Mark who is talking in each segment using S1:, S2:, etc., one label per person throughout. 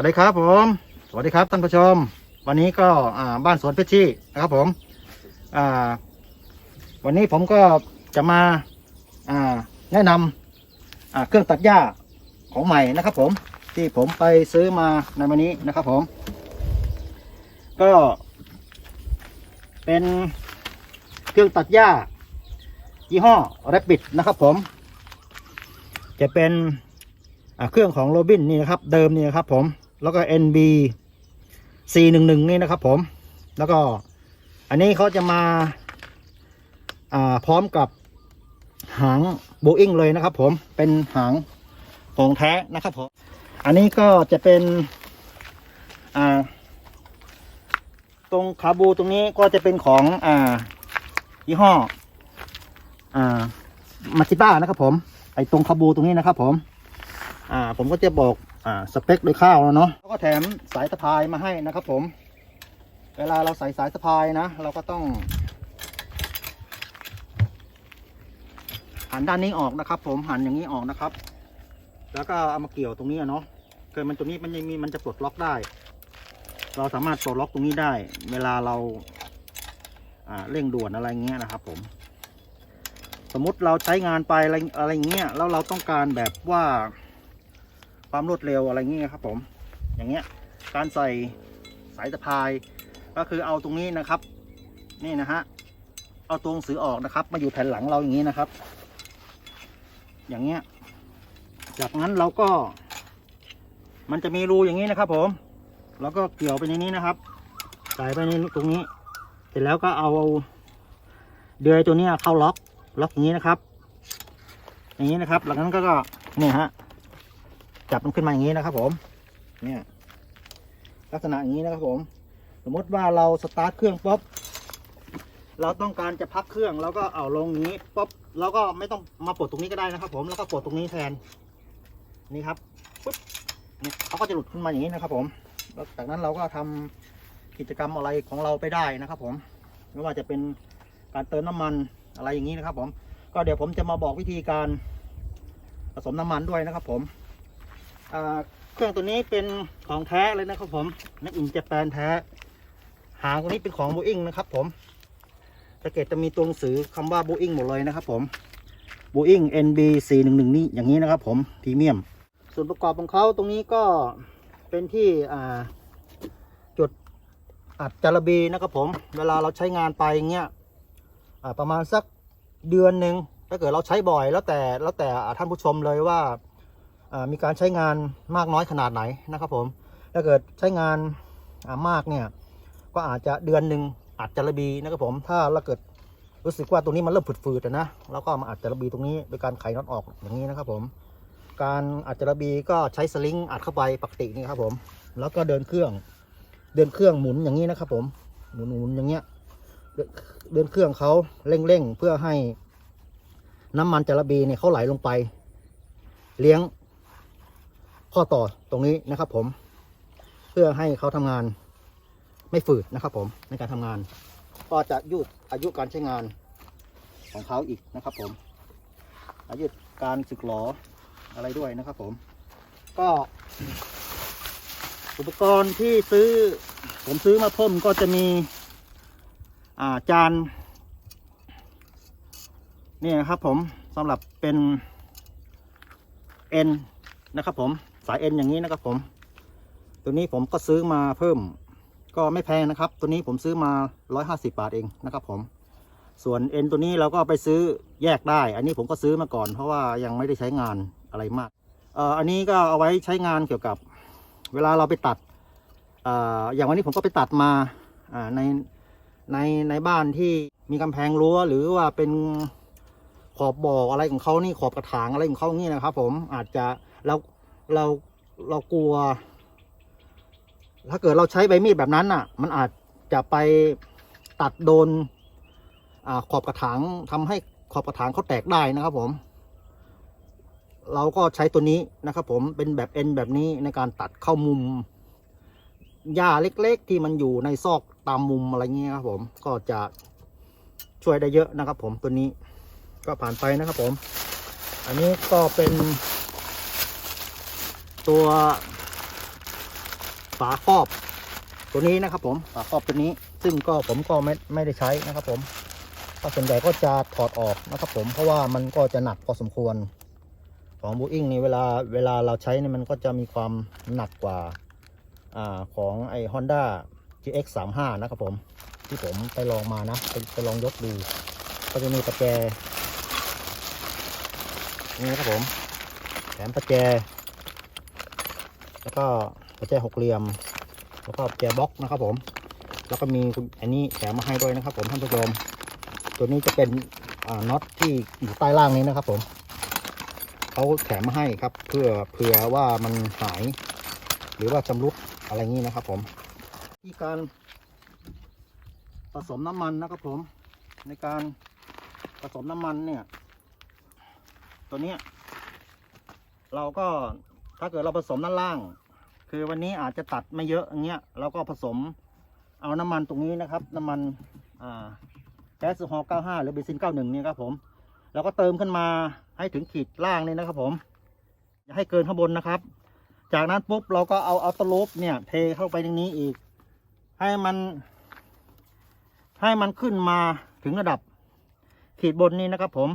S1: วัสดีครับผม สวัสดีครับท่านผู้ชม วันนี้ก็บ้านสวนเพชรชี่นะครับผมวันนี้ผมก็จะมาแนะนำอ่าเครื่องตัดหญ้าของใหม่นะครับผมที่ผมไปซื้อมาในวันนี้นะครับผม ก็เป็นเครื่องตัดหญ้ายี่ห้อ Rapid นะครับผม จะเป็นเครื่องของโรบินนี่นะครับ เดิมนี่นะครับผม แล้วก็ NB 411 นี่นะครับผม แล้วก็อันนี้เขาจะมาอ่าพร้อมกับหางโบอิ้งเลยนะครับผมเป็นหางของแท้นะครับผม อันนี้ก็จะเป็นอ่าตรงขาบูตรงนี้ก็จะเป็นของอ่ายี่ห้ออ่ามาชิต้านะครับผม ไอ้ตรงคาบูตรงนี้นะครับผม อ่าผมก็จะบอกอ่าสเปคโดยข้าวแล้วเนาะแล้วก็แถมสายสะพายมาให้นะครับผม เวลาเราใส่สายสะพายนะ เราก็ต้องหันด้านนี้ออกนะครับ ผมหันอย่างนี้ออกนะครับ แล้วก็เอามาเกี่ยวตรงนี้เนาะเกิดมันตรงนี้มันยังมีมันจะปลดล็อกได้ เราสามารถปลดล็อกตรงนี้ได้ เวลาเราอ่าเร่งด่วนอะไรเงี้ยนะครับ ผม สมมุติเราใช้งานไปอะไรอะไรเงี้ยแล้วเราต้องการแบบว่า ความรวดเร็วอะไรเงี้ยครับผม อย่างเงี้ย การใส่สายสะพาย ก็คือเอาตรงนี้นะครับ นี่นะฮะ เอาตัวหนังสือออกนะครับ มาอยู่แผ่นหลังเราอย่างนี้นะครับ อย่างเงี้ย จากนั้นเราก็ มันจะมีรูอย่างนี้นะครับผม แล้วก็เกี่ยวไปในนี้นะครับ ใส่ไปในตรงนี้ เสร็จแล้วก็เอาเดือยตัวนี้เข้าล็อก ล็อกอย่างนี้นะครับ อย่างนี้นะครับ หลังนั้นก็เนี่ยฮะ จับมันขึ้นมาอย่างนี้นะครับ ผม เนี่ยลักษณะอย่างนี้นะครับผม สมมติว่าเราสตาร์ทเครื่องปุ๊บเราต้องการจะพักเครื่องแล้วก็เอาลงองนี้ปุ๊บเราก็ไม่ต้องมาปลดตรงนี้ก็ได้นะครับ ผมแล้วก็ปลดตรงนี้แทนนี่ครับปุ๊บเนี่ยเขาก็จะหลุดขึ้นมาอย่างนี้นะครับ ผมแล้วจากนั้นเราก็ทำกิจกรรมอะไรของเราไปได้นะครับ ผมไม่ว่าจะเป็นการเติมน้ำมันอะไรอย่างนี้นะครับ ผม ก็เดี๋ยวผมจะมาบอกวิธีการผสมน้ำมันด้วยนะครับ ผม เครื่องตัวนี้เป็นของแท้เลยนะครับผมนักอินเจแปนแท้ หางตัวนี้เป็นของโบอิงนะครับผมสังเกตจะมีตัวหนังสือคำว่าโบอิงหมดเลยนะครับผมโบอิง NB 411นี่อย่างนี้นะครับผมพรีเมียม ส่วนประกอบของเขาตรงนี้ก็เป็นที่อ่าจุดอัดจารบีนะครับผม เวลาเราใช้งานไปอย่างเงี้ยประมาณสักเดือนหนึ่งถ้าเกิดเราใช้บ่อยแล้วแต่แล้วแต่ท่านผู้ชมเลยว่า มีการใช้งานมากน้อยขนาดไหนนะครับผมถ้าเกิดใช้งานมากเนี่ยก็อาจจะเดือนหนึ่งอัดจารบีนะครับผมถ้าเราเกิดรู้สึกว่าตรงนี้มันเริ่มฝืดๆอะนะเราก็มาอัดจารบีตรงนี้โดยการไขน็อตออกอย่างนี้นะครับผมการอัดจารบีก็ใช้สลิงอัดเข้าไปปกตินี่ครับผม แล้วก็เดินเครื่องเดินเครื่องหมุนอย่างนี้นะครับผมหมุนหมุนอย่างเงี้ยเดินเครื่องเขาเร่งเร่งเพื่อให้น้ำมันจาระบีเนี่ยเขาไหลลงไป เลี้ยง ข้อต่อตรงนี้นะครับผมเพื่อให้เขาทำงานไม่ฝืดนะครับผมในการทำงาน ก็จะยืดอายุการใช้งานของเขาอีกนะครับผม อายุการสึกหลออะไรด้วยนะครับผม ก็อุปกรณ์ที่ซื้อผมซื้อมาเพิ่มก็จะมีาจานนี่นะครับผมสำหรับเป็นเอ็นนะครับผม สายเอ็นอย่างนี้นะครับผม ตัวนี้ผมก็ซื้อมาเพิ่ม ก็ไม่แพงนะครับ ตัวนี้ผมซื้อมา 150 บาทเองนะครับผม ส่วนเอ็นตัวนี้เราก็ไปซื้อแยกได้ อันนี้ผมก็ซื้อมาก่อน เพราะว่ายังไม่ได้ใช้งานอะไรมากเอ่ออันนี้ก็เอาไว้ใช้งานเกี่ยวกับ เวลาเราไปตัดเอ่ออย่างวันนี้ผมก็ไปตัดมาอ่าในในในบ้านที่มีกำแพงรั้วหรือว่าเป็นขอบบ่ออะไรของเขานี่ขอบกระถางอะไรของเขานี่นะครับ ผมอาจจะเราเรา เรากลัว ถ้าเกิดเราใช้ใบมีดแบบนั้นอะ มันอาจจะไปตัดโดนอาขอบกระถางทำให้ขอบกระถางเขาแตกได้นะครับผม เราก็ใช้ตัวนี้นะครับ ผมเป็นแบบเอ็นแบบนี้ในการตัดเข้ามุมหญ้าเล็ก ๆ ที่มันอยู่ในซอกตามมุมอะไรเงี้ยครับ ผมก็จะช่วยได้เยอะนะครับ ผมตัวนี้ก็ผ่านไปนะครับผม อันนี้ก็เป็น ตัวฝาครอบ ตัวนี้นะครับ ผมฝาครอบตัวนี้ ซึ่งก็ผมก็ไม่ไม่ได้ใช้นะครับ ผมถ้าส่วนใหญ่ก็จะถอดออกนะครับ ผมเพราะว่ามันก็จะหนักพอสมควร ของบูอิงนี่เวลาเวลาเราใช้นี่มันก็จะมีความหนักกว่าอ่าของไอ Honda GX 3 5นะครับ ผมที่ผมไปลองมานะไปไปลองยกดูก็จะมีประแจนี่นะครับผมแถมประแจ แล้วก็ประแจหกเหลี่ยม แล้วก็แจบล็อกนะครับผม แล้วก็มีอันนี้แถมมาให้ด้วยนะครับ ผมท่านผู้ชม ตัวนี้จะเป็นน็อตที่อยู่ใต้ล่างนี้นะครับ ผมเขาแถมมาให้ครับ เพื่อเผื่อว่ามันหาย หรือว่าชำรุดอะไรงี้นะครับ ผมที่การผสมน้ำมันนะครับผม ในการผสมน้ำมันเนี่ย ตัวเนี้ยเราก็ ถ้าเกิดเราผสมด้านล่าง คือวันนี้อาจจะตัดไม่เยอะอย่างเงี้ยเราก็ผสมเอาน้ำมันตรงนี้นะครับ น้ำมันแก๊สโซฮอล์95 หรือเบนซิน 91 เนี่ยครับผมเราก็เติมขึ้นมาให้ถึงขีดล่างนี่นะครับ ผม อย่าให้เกินข้างบนนะครับ จากนั้นปุ๊บเราก็เอาเอาตลูปเนี่ย เทเข้าไปในนี้อีก ให้มัน ให้มันขึ้นมาถึงระดับ ขีดบนนี้นะครับ ผม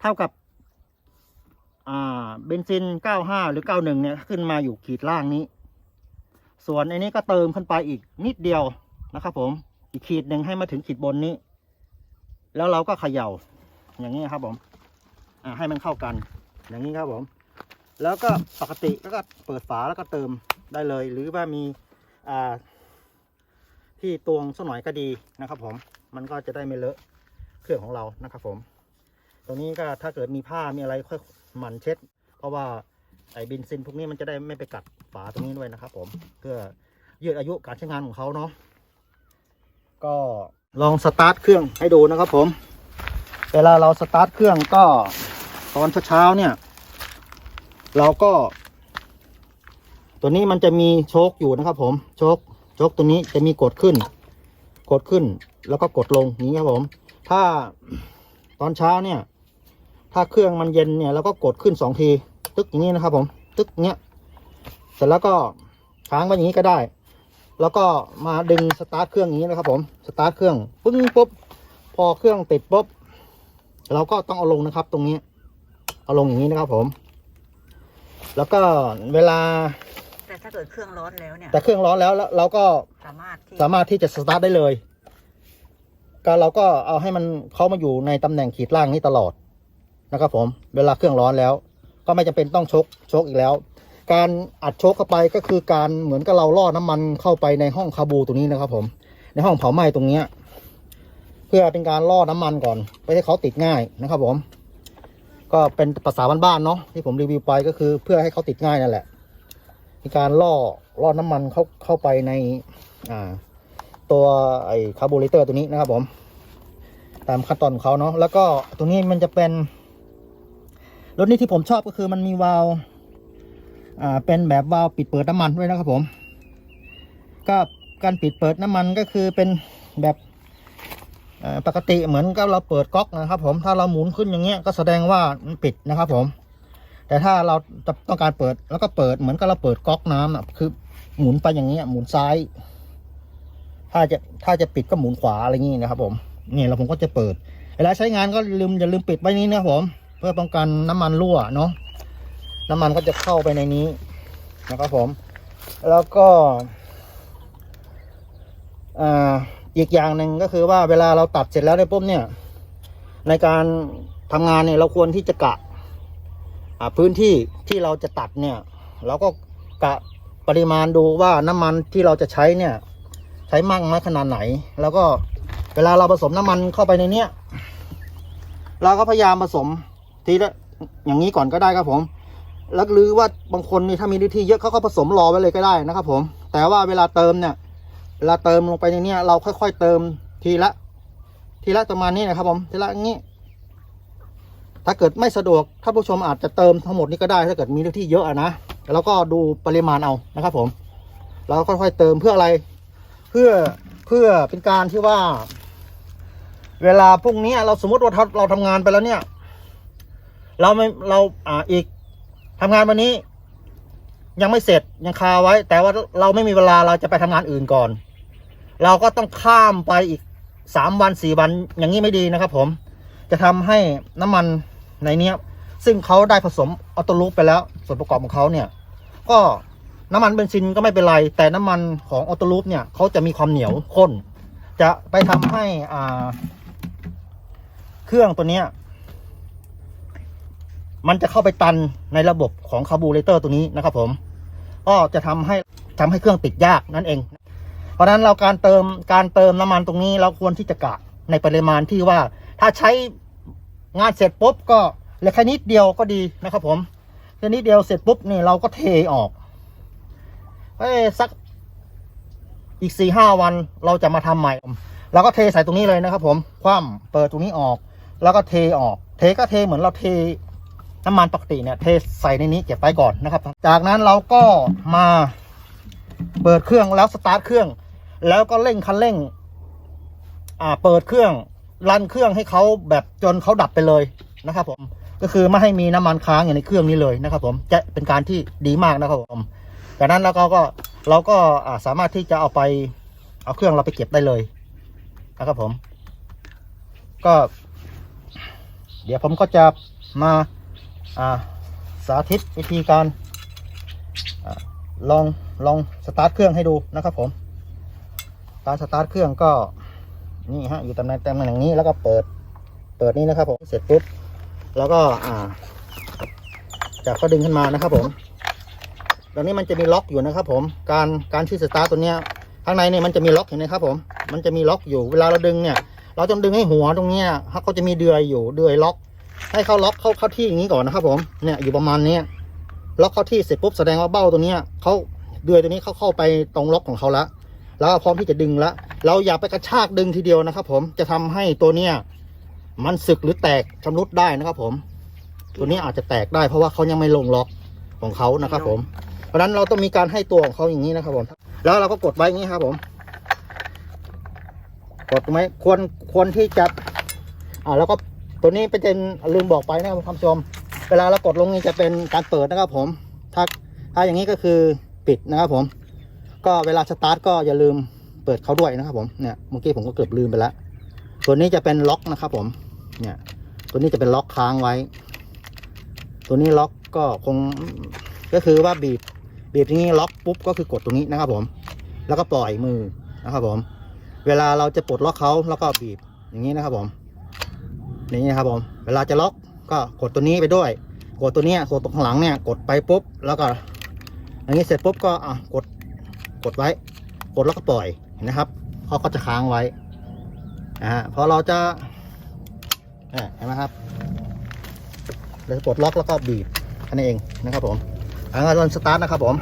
S1: เท่ากับ อ่าเบนซิน 95 หรือ 91 เนี่ย ขึ้นมาอยู่ขีดล่างนี้ ส่วนอันนี้ก็เติมขึ้นไปอีกนิดเดียวนะครับผมอีกขีดหนึ่งให้มาถึงขีดบนนี้ แล้วเราก็เขย่า อย่างนี้ครับผม อ่าให้มันเข้ากัน อย่างนี้ครับผม แล้วก็ปกติแล้วก็เปิดฝาแล้วก็เติมได้เลย หรือว่ามีอ่าที่ตวงสักหน่อยก็ดีนะครับ ผม มันก็จะได้ไม่เลอะเครื่องของเรานะครับ ผม ตรงนี้ก็ถ้าเกิดมีผ้ามีอะไรค่อย หมั่นเช็ด เพราะว่าไอ้บินซินพวกนี้มันจะได้ไม่ไปกัดฝาตรงนี้ด้วยนะครับ ผมเพื่อยืดอายุการใช้งานของเขาเนาะก็ลองสตาร์ทเครื่องให้ดูนะครับ ผม เวลาเราสตาร์ทเครื่องก็ตอนเช้าๆเนี่ย เราก็ ตัวนี้มันจะมีโชคอยู่นะครับ ผมโชคโชคตัวนี้จะมีกดขึ้น กดขึ้นแล้วก็กดลงอย่างนี้ครับผม ถ้าตอนเช้าเนี่ย ถ้าเครื่องมันเย็นเนี่ยเราก็กดขึ้นสองที ตึกอย่างนี้นะครับผม ตึกอย่างเงี้ย เสร็จแล้วก็ค้างไว้อย่างนี้ก็ได้ แล้วก็มาดึงสตาร์ทเครื่องอย่างนี้นะครับ ผม สตาร์ทเครื่องปึ้งปุ๊บ พอเครื่องติดปุ๊บ เราก็ต้องเอาลงนะครับ ตรงนี้ เอาลงอย่างนี้นะครับผม แล้วก็เวลา
S2: แต่ถ้าเกิดเครื่องร้อนแล้วเนี่ย
S1: แต่เครื่องร้อนแล้วแล้วเราก็
S2: สามารถที่
S1: สามารถที่จะสตาร์ทได้เลย ก็เราก็เอาให้มันเข้ามาอยู่ในตำแหน่งขีดล่างนี้ตลอด นะครับผมเวลาเครื่องร้อนแล้ว ก็ไม่จำเป็นต้องชกชกอีกแล้ว การอัดชกเข้าไปก็คือการเหมือนกับเราล่อน้ำมันเข้าไปในห้องคาบูตรงนี้นะครับ ผม ในห้องเผาไหม้ตรงเนี้ยเพื่อเป็นการล่อน้ำมันก่อนไม่ให้เขาติดง่ายนะครับ ผม ก็เป็นภาษาบ้านๆเนาะที่ผมรีวิวไปก็คือเพื่อให้เขาติดง่ายนั่นแหละมีการล่อล่อน้ำมันเข้าเข้าไปในอ่า ตัวไอ้คาร์บูเรเตอร์ตัวนี้นะครับ ผม ตามขั้นตอนของเขาเนาะแล้วก็ตัวนี้มันจะเป็น รถนี้ที่ผมชอบก็คือมันมีวาล์วอ่าเป็นแบบวาล์วปิดเปิดน้ำมันด้วยนะครับผม ก็การปิดเปิดน้ำมันก็คือเป็นแบบปกติเหมือนกับเราเปิดก๊อกนะครับ ผมถ้าเราหมุนขึ้นอย่างเงี้ยก็แสดงว่ามันปิดนะครับ ผม แต่ถ้าเราจะต้องการเปิดแล้วก็เปิดเหมือนกับเราเปิดก๊อกน้ำอะคือหมุนไปอย่างเงี้ยหมุนซ้าย ถ้าจะถ้าจะปิดก็หมุนขวาอะไรอย่างนี้นะครับ ผมนี่เราผมก็จะเปิดเวลาใช้งานก็ลืมอย่าลืมปิดไว้นี้นะครับผม เพื่อป้องกันน้ำมันรั่วเนาะน้ำมันก็จะเข้าไปในนี้นะครับผม แล้วก็อ่าอีกอย่างหนึ่งก็คือว่าเวลาเราตัดเสร็จแล้วในปุ๊บเนี่ย ในการทำงานเนี่ยเราควรที่จะกะอ่าพื้นที่ที่เราจะตัดเนี่ย เราก็กะปริมาณดูว่าน้ำมันที่เราจะใช้เนี่ย ใช้มากน้อยขนาดไหน แล้วก็เวลาเราผสมน้ำมันเข้าไปในเนี้ยเราก็พยายามผสม ทีละอย่างนี้ก่อนก็ได้ครับผม แล้วหรือว่าบางคนนี่ถ้ามีพื้นที่เยอะเขาก็ผสมรอไว้เลยก็ได้นะครับ ผม แต่ว่าเวลาเติมเนี่ยเวลาเติมลงไปในนี้เราค่อยๆเติมทีละ ทีละประมาณนี้นะครับ ผมทีละอย่างนี้ ถ้าเกิดไม่สะดวกท่านผู้ชมอาจจะเติมทั้งหมดนี้ก็ได้ ถ้าเกิดมีพื้นที่เยอะนะแล้วก็ดูปริมาณเอานะครับ ผม เราค่อยๆเติมเพื่ออะไร เพื่อเพื่อเป็นการที่ว่า เวลาพรุ่งนี้เราสมมติว่าเราเราทำงานไปแล้วเนี่ย เราไม่เราอ่าอีกทำงานวันนี้ ยังไม่เสร็จยังคาไว้ แต่ว่าเราไม่มีเวลาเราจะไปทำงานอื่นก่อน เราก็ต้องข้ามไปอีกสามวันสี่วันอย่างนี้ไม่ดีนะครับ ผม จะทำให้น้ำมันในเนี้ย ซึ่งเขาได้ผสมออโตลูปไปแล้ว ส่วนประกอบของเขาเนี่ย ก็น้ำมันเบนซินก็ไม่เป็นไร แต่น้ำมันของออโตลูปเนี่ยเขาจะมีความเหนียวข้น จะไปทำให้อ่า เครื่องตัวเนี้ย มันจะเข้าไปตันในระบบของคาร์บูเรเตอร์ตัวนี้นะครับผมก็จะทำให้ทำให้เครื่องติดยากนั่นเอง เพราะฉะนั้นเราการเติมการเติมน้ำมันตรงนี้เราควรที่จะกะในปริมาณที่ว่า ถ้าใช้งานเสร็จปุ๊บก็เหลือแค่นิดเดียวก็ดีนะครับ ผมแค่นิดเดียวเสร็จปุ๊บนี่เราก็เทออกเอ้สักอีกสี่ห้าวันเราจะมาทำใหม่เราก็เทใส่ตรงนี้เลยนะครับ ผมคว่ำเปิดตรงนี้ออก แล้วก็เทออก เทก็เทเหมือนเราเท น้ำมันปกติเนี่ยเทใส่ในนี้เก็บไว้ก่อนนะครับ จากนั้นเราก็มาเปิดเครื่องแล้วสตาร์ทเครื่อง แล้วก็เร่งคันเร่ง อ่า เปิดเครื่องรันเครื่องให้เขาแบบจนเขาดับไปเลยนะครับ ผม ก็คือไม่ให้มีน้ำมันค้างอยู่ในเครื่องนี้เลยนะครับ ผมจะเป็นการที่ดีมากนะครับผม จากนั้นแล้วก็ก็เราก็อ่าสามารถที่จะเอาไป เอาเครื่องเราไปเก็บได้เลยนะครับผม ก็ เดี๋ยวผมก็จะมา สาธิตวิธีการอลองลองสตาร์ทเครื่องให้ดูนะครับผม การสตาร์ทเครื่องก็นี่ฮะอยู่ตำแหน่งตำแหน่งนี้แล้วก็เปิดเปิดนี้นะครับผมเสร็จปุ๊บแล้วก็อ่าจากก็ดึงขึ้นมานะครับผมตรงนี้มันจะมีล็อกอยู่นะครับ ผม การการที่สตาร์ทตัวเนี้ยข้างในเนี่ยมันจะมีล็อกเห็นไหมครับผม มันจะมีล็อกอยู่เวลาเราดึงเนี่ย เราต้องดึงให้หัวตรงเนี้ยเขาจะมีเดือยอยู่เดือยล็อก ให้เขาล็อกเข้าเข้าที่อย่างนี้ก่อนนะครับผมเนี่ยอยู่ประมาณนี้ล็อกเข้าที่เสร็จปุ๊บแสดงว่าเบ้าตัวเนี้ยเขาเดือยตัวนี้เขาเข้าไปตรงล็อกของเขาแล้วแล้วพร้อมที่จะดึงแล้วเราอย่าไปกระชากดึงทีเดียวนะครับ ผมจะทำให้ตัวเนี้ยมันสึกหรือแตกชำรุดได้นะครับ ผม ตัวนี้อาจจะแตกได้เพราะว่าเขายังไม่ลงล็อกของเขานะครับ ผม เพราะฉะนั้นเราต้องมีการให้ตัวของเขาอย่างนี้นะครับ ผม แล้วเราก็กดไว้อย่างนี้ครับผม กดไหมควรควรที่จะอ่าแล้วก็ ตัวนี้เป็นลืมบอกไปนะครับท่านผู้ชม เวลาเรากดลงนี่จะเป็นการเปิดนะครับผมถ้าถ้าอย่างนี้ก็คือปิดนะครับผม ก็เวลาสตาร์ทก็อย่าลืมเปิดเขาด้วยนะครับผมเนี่ยเมื่อกี้ผมก็เกือบลืมไปแล้วตัวนี้จะเป็นล็อกนะครับผมเนี่ยตัวนี้จะเป็นล็อกค้างไว้ ตัวนี้ล็อกก็คงก็คือว่าบีบบีบอย่างนี้ล็อกปุ๊บก็คือกดตรงนี้นะครับผม แล้วก็ปล่อยมือนะครับผม เวลาเราจะปลดล็อกเขาแล้วก็บีบอย่างนี้นะครับผม นี่นะครับผม เวลาจะล็อกก็กดตัวนี้ไปด้วย กดตัวนี้กดตรงข้างหลังเนี่ย กดไปปุ๊บ แล้วก็อย่างนี้เสร็จปุ๊บก็อะกด กดไว้ กดแล้วก็ปล่อยเห็นะครับเขาก็จะค้างไว้นะฮะพอเราจะเนี่ยเห็นไหมครับเราจะกดล็อกแล้วก็บีบแค่นั้นเองนะครับผมอันนี้เราสตาร์ทนะครับผม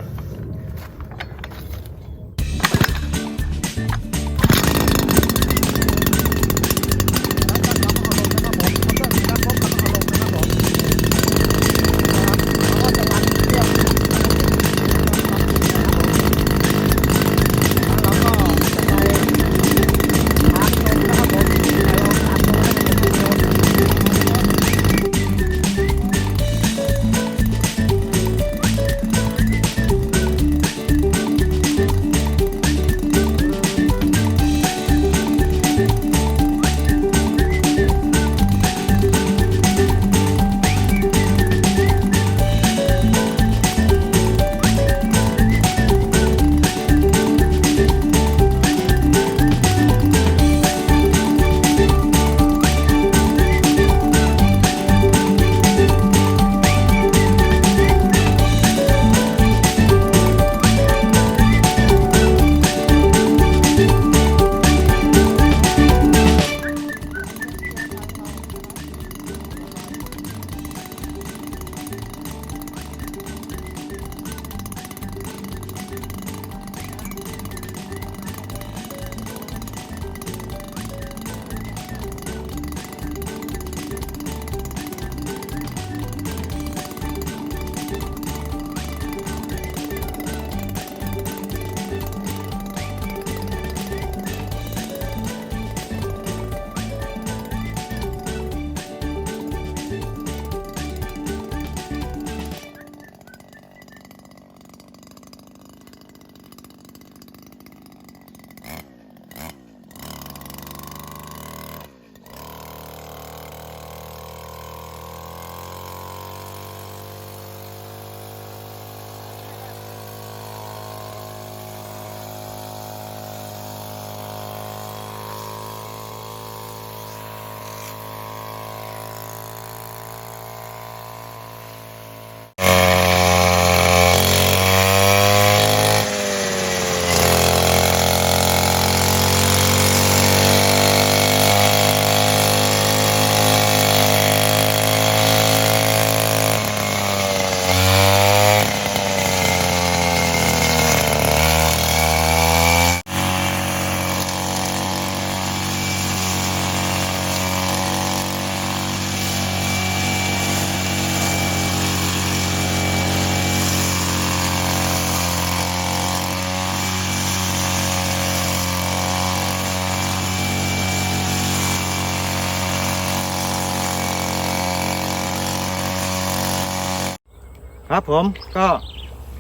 S1: ครับผมก็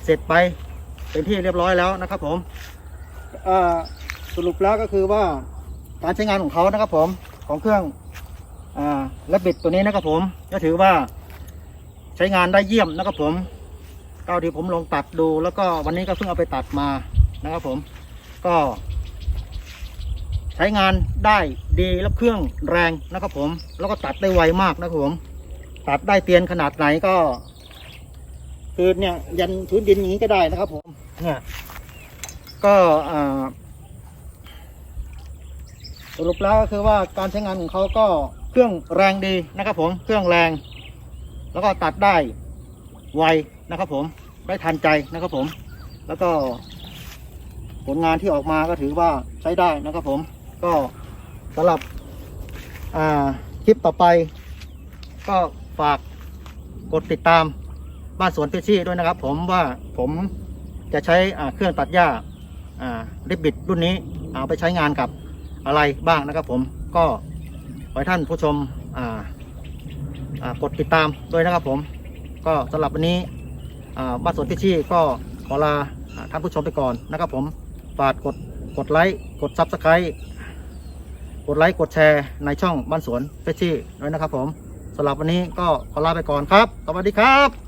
S1: เสร็จไปเป็นที่เรียบร้อยแล้วนะครับผมสรุปแล้วก็คือว่าการใช้งานของเขานะครับผมของเครื่องอและบิดตัวนี้นะครับผมก็ถือว่าใช้งานได้เยี่ยมนะครับผมก็ที่ผมลองตัดดู แล้วก็วันนี้ก็เพิ่งเอาไปตัดมานะครับผมก็ ใช้งานได้ดีแล้วเครื่องแรงนะครับผมแล้วก็ตัดได้ไวมากนะครับผม ตัดได้เตียนขนาดไหนก็ คือเนี่ยยันพื้นดินอย่างนี้ก็ได้นะครับผมเนี่ยก็สรุปแล้วก็คือว่าการใช้งานของเขาก็เครื่องแรงดีนะครับผมเครื่องแรง แล้วก็ตัดได้ไวนะครับผมได้ทันใจนะครับผม แล้วก็ผลงานที่ออกมาก็ถือว่าใช้ได้นะครับผมก็สำหรับคลิปต่อไป ก็ฝากกดติดตาม บ้านสวนเพชชี่ด้วยนะครับ ผมว่าผมจะใช้เครื่องตัดหญ้าริบบิดรุ่นนี้เอาไปใช้งานกับอะไรบ้างนะครับ ผมก็ขอให้ท่านผู้ชมกดติดตามด้วยนะครับ ผมก็สำหรับวันนี้บ้านสวนเพชชี่ก็ขอลาท่านผู้ชมไปก่อนนะครับ ผมฝากกดกดไลค์กดซับสไครต์กดไลค์กดแชร์ในช่องบ้านสวนเพชชี่ด้วยนะครับผมสำหรับวันนี้ก็ขอลาไปก่อนครับ สวัสดีครับ